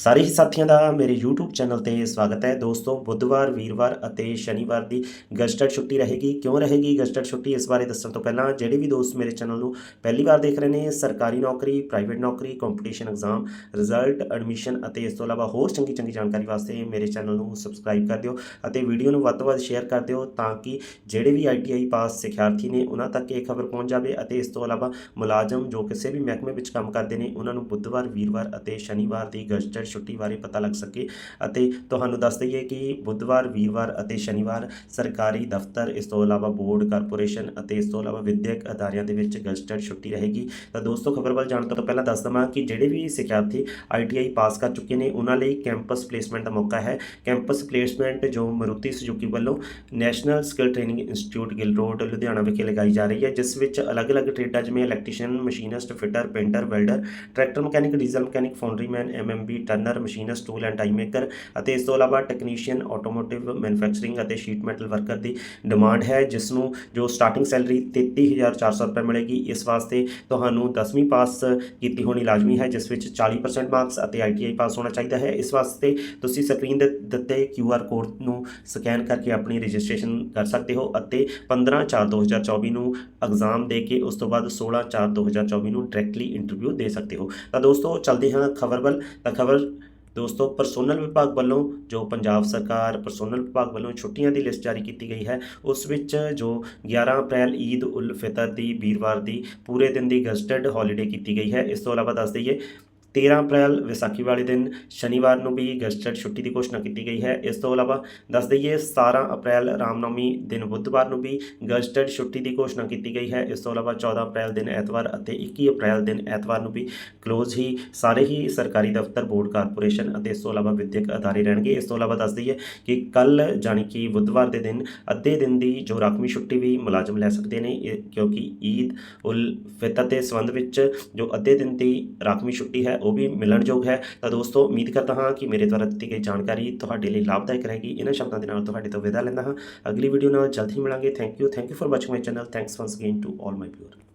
ਸਾਰੇ ਹੀ ਸਾਥੀਆਂ ਦਾ ਮੇਰੇ YouTube ਚੈਨਲ ਤੇ ਸਵਾਗਤ ਹੈ। ਦੋਸਤੋ, ਬੁੱਧਵਾਰ, ਵੀਰਵਾਰ ਅਤੇ ਸ਼ਨੀਵਾਰ ਦੀ ਗਜ਼ਟਡ ਛੁੱਟੀ ਰਹੇਗੀ। ਕਿਉਂ ਰਹੇਗੀ ਗਜ਼ਟਡ ਛੁੱਟੀ? ਇਸ ਬਾਰੇ ਦੱਸਣ ਤੋਂ ਪਹਿਲਾਂ ਜਿਹੜੇ ਵੀ ਦੋਸਤ ਮੇਰੇ ਚੈਨਲ ਨੂੰ ਪਹਿਲੀ ਵਾਰ ਦੇਖ ਰਹੇ ਨੇ, ਸਰਕਾਰੀ ਨੌਕਰੀ, ਪ੍ਰਾਈਵੇਟ ਨੌਕਰੀ ਕੰਪੀਟੀਸ਼ਨ ਐਗਜ਼ਾਮ ਰਿਜ਼ਲਟ ਐਡਮਿਸ਼ਨ ਅਤੇ ਇਸ ਤੋਂ ਇਲਾਵਾ ਹੋਰ ਚੰਗੀ ਚੰਗੀ ਜਾਣਕਾਰੀ ਵਾਸਤੇ ਮੇਰੇ ਚੈਨਲ ਨੂੰ ਸਬਸਕ੍ਰਾਈਬ ਕਰ ਦਿਓ ਅਤੇ ਵੀਡੀਓ ਨੂੰ ਵੱਧ ਤੋਂ ਵੱਧ ਸ਼ੇਅਰ ਕਰ ਦਿਓ ਤਾਂ ਕਿ ਜਿਹੜੇ ਵੀ ITI ਪਾਸ ਸਿਖਿਆਰਥੀ ਨੇ ਉਹਨਾਂ ਤੱਕ ਇਹ ਖਬਰ ਪਹੁੰਚ ਜਾਵੇ ਅਤੇ ਇਸ ਤੋਂ ਇਲਾਵਾ ਮੁਲਾਜ਼ਮ ਜੋ ਕਿਸੇ ਵੀ ਮਹਿਕਮੇ ਵਿੱਚ ਕੰਮ ਕਰਦੇ ਨੇ, ਉਹਨਾਂ ਨੂੰ ਬੁੱਧਵਾਰ, ਵੀਰਵਾਰ ਅਤੇ ਸ਼ਨੀਵਾਰ ਦੀ ਗਜ਼ਟਡ ਛੁੱਟੀ ਬਾਰੇ ਪਤਾ ਲੱਗ ਸਕੇ ਅਤੇ ਤੁਹਾਨੂੰ ਦੱਸ ਦਈਏ ਕਿ ਬੁੱਧਵਾਰ, ਵੀਰਵਾਰ ਅਤੇ ਸ਼ਨੀਵਾਰ ਸਰਕਾਰੀ ਦਫ਼ਤਰ, ਇਸ ਤੋਂ ਇਲਾਵਾ ਬੋਰਡ, ਕਾਰਪੋਰੇਸ਼ਨ ਅਤੇ ਇਸ ਤੋਂ ਇਲਾਵਾ ਵਿਦਿਅਕ ਅਦਾਰਿਆਂ ਦੇ ਵਿੱਚ ਗਜ਼ਟਡ ਛੁੱਟੀ ਰਹੇਗੀ। ਤਾਂ ਦੋਸਤੋ, ਖਬਰ ਵੱਲ ਜਾਣ ਤੋਂ ਪਹਿਲਾਂ ਦੱਸ ਦਵਾਂ ਕਿ ਜਿਹੜੇ ਵੀ ਸਿਖਿਆਰਥੀ ITI ਪਾਸ ਕਰ ਚੁੱਕੇ ਨੇ, ਉਹਨਾਂ ਲਈ ਕੈਂਪਸ ਪਲੇਸਮੈਂਟ ਦਾ ਮੌਕਾ ਹੈ। ਕੈਂਪਸ ਪਲੇਸਮੈਂਟ ਜੋ ਮਰੂਤੀ ਸੁਜ਼ੂਕੀ ਵੱਲੋਂ national skill training institute Gill road, Ludhiana ਵਿਖੇ ਲਗਾਈ ਜਾ ਰਹੀ ਹੈ, ਜਿਸ ਵਿੱਚ ਅਲੱਗ-ਅਲੱਗ ਟ੍ਰੇਡਾਂ ਜਿਵੇਂ electrician, machinist, fitter, painter, welder, tractor mechanic, diesel mechanic foundryman MMB turner machinist tool and die maker ਅਤੇ ਇਸ ਤੋਂ ਇਲਾਵਾ ਟੈਕਨੀਸ਼ੀਅਨ ਆਟੋਮੋਟਿਵ ਮੈਨੂਫੈਕਚਰਿੰਗ ਅਤੇ ਸ਼ੀਟ ਮੈਟਲ ਵਰਕਰ ਦੀ ਡਿਮਾਂਡ ਹੈ ਜਿਸ ਨੂੰ ਜੋ ਸਟਾਰਟਿੰਗ ਸੈਲਰੀ 33400 ਰੁਪਏ ਮਿਲੇਗੀ, ਇਸ ਵਾਸਤੇ ਤੁਹਾਨੂੰ 10ਵੀਂ ਪਾਸ ਕੀਤੀ ਹੋਣੀ ਲਾਜ਼ਮੀ ਹੈ, ਜਿਸ ਵਿੱਚ 40% ਮਾਰਕਸ ਅਤੇ ITI ਪਾਸ ਹੋਣਾ ਚਾਹੀਦਾ ਹੈ। ਇਸ ਵਾਸਤੇ ਤੁਸੀਂ ਸਕਰੀਨ ਦੇ ਦਿੱਤੇ QR ਕੋਡ ਨੂੰ ਸਕੈਨ ਕਰਕੇ ਆਪਣੀ ਰਜਿਸਟ੍ਰੇਸ਼ਨ ਕਰ ਸਕਦੇ ਹੋ ਅਤੇ 15/4/2024 ਨੂੰ ਐਗਜ਼ਾਮ ਦੇ ਕੇ ਉਸ ਤੋਂ ਬਾਅਦ 16/4/2024 ਨੂੰ ਡਾਇਰੈਕਟਲੀ ਇੰਟਰਵਿਊ ਦੇ ਸਕਦੇ ਹੋ। ਤਾਂ ਦੋਸਤੋ, ਚੱਲਦੇ ਹਾਂ ਖਬਰ ਵੱਲ। ਤਾਂ ਖਬਰ ਦੋਸਤੋ ਪਰਸੋਨਲ ਵਿਭਾਗ ਵੱਲੋਂ ਜੋ ਪੰਜਾਬ ਸਰਕਾਰ ਪਰਸੋਨਲ ਵਿਭਾਗ ਵੱਲੋਂ ਛੁੱਟੀਆਂ ਦੀ ਲਿਸਟ ਜਾਰੀ ਕੀਤੀ ਗਈ ਹੈ, ਉਸ ਵਿੱਚ ਜੋ 11 ਅਪ੍ਰੈਲ ਈਦ ਉਲ ਫਿਤਰ ਦੀ, ਵੀਰਵਾਰ ਦੀ ਪੂਰੇ ਦਿਨ ਦੀ ਗਜ਼ਟਡ ਹੌਲੀਡੇ ਕੀਤੀ ਗਈ ਹੈ, ਇਸ ਤੋਂ ਇਲਾਵਾ ਦੱਸ ਦਈਏ 13 ਅਪ੍ਰੈਲ, ਵਿਸਾਖੀ ਵਾਲੇ ਦਿਨ, ਸ਼ਨੀਵਾਰ ਨੂੰ ਵੀ ਗਜ਼ਟਡ ਛੁੱਟੀ ਦੀ ਘੋਸ਼ਣਾ ਕੀਤੀ ਗਈ ਹੈ। ਇਸ ਤੋਂ ਇਲਾਵਾ ਦੱਸ ਦਈਏ 17 ਅਪ੍ਰੈਲ, ਰਾਮਨੌਮੀ ਦਿਨ ਬੁੱਧਵਾਰ ਨੂੰ ਵੀ ਗਜ਼ਟਡ ਛੁੱਟੀ ਦੀ ਘੋਸ਼ਣਾ ਕੀਤੀ ਗਈ ਹੈ। ਇਸ ਤੋਂ ਇਲਾਵਾ 14 ਅਪ੍ਰੈਲ ਦਿਨ ਐਤਵਾਰ ਅਤੇ 21 ਅਪ੍ਰੈਲ ਦਿਨ ਐਤਵਾਰ ਨੂੰ ਵੀ ਕਲੋਜ਼ ਹੀ ਸਾਰੇ ਹੀ ਸਰਕਾਰੀ ਦਫ਼ਤਰ, ਬੋਰਡ, ਕਾਰਪੋਰੇਸ਼ਨ ਅਤੇ ਇਸ ਤੋਂ ਇਲਾਵਾ ਵਿਦਿਅਕ ਅਦਾਰੇ ਰਹਿਣਗੇ। ਇਸ ਤੋਂ ਇਲਾਵਾ ਦੱਸ ਦਈਏ ਕਿ ਕੱਲ ਜਾਣੀ ਕਿ ਬੁੱਧਵਾਰ ਦੇ ਦਿਨ ਅੱਧੇ ਦਿਨ ਦੀ ਜੋ ਰਾਖਵੀਂ ਛੁੱਟੀ ਵੀ ਮੁਲਾਜ਼ਮ ਲੈ ਸਕਦੇ ਨੇ, ਇਹ ਕਿਉਂਕਿ ਈਦ ਉਲ ਫਿਤਰ ਦੇ ਸੰਬੰਧ ਵਿੱਚ ਜੋ ਅੱਧੇ ਦਿਨ ਦੀ ਰਾਖਵੀਂ ਛੁੱਟੀ ਹੈ ਉਹ ਵੀ ਮਿਲਣਯੋਗ ਹੈ ਤਾਂ ਦੋਸਤੋ ਉਮੀਦ ਕਰਦਾ ਹਾਂ ਕਿ ਮੇਰੇ ਦੁਆਰਾ ਦਿੱਤੀ ਗਈ ਜਾਣਕਾਰੀ ਤੁਹਾਡੇ ਲਈ ਲਾਭਦਾਇਕ ਰਹੇਗੀ। ਇਹਨਾਂ ਸ਼ਬਦਾਂ ਦੇ ਨਾਲ ਤੁਹਾਡੇ ਤੋਂ ਵਿਦਾ ਲੈਂਦਾ ਹਾਂ। ਅਗਲੀ ਵੀਡੀਓ ਨਾਲ ਜਲਦ ਹੀ ਮਿਲਾਂਗੇ। Thank you thank you for watching my channel thanks once again to all my pure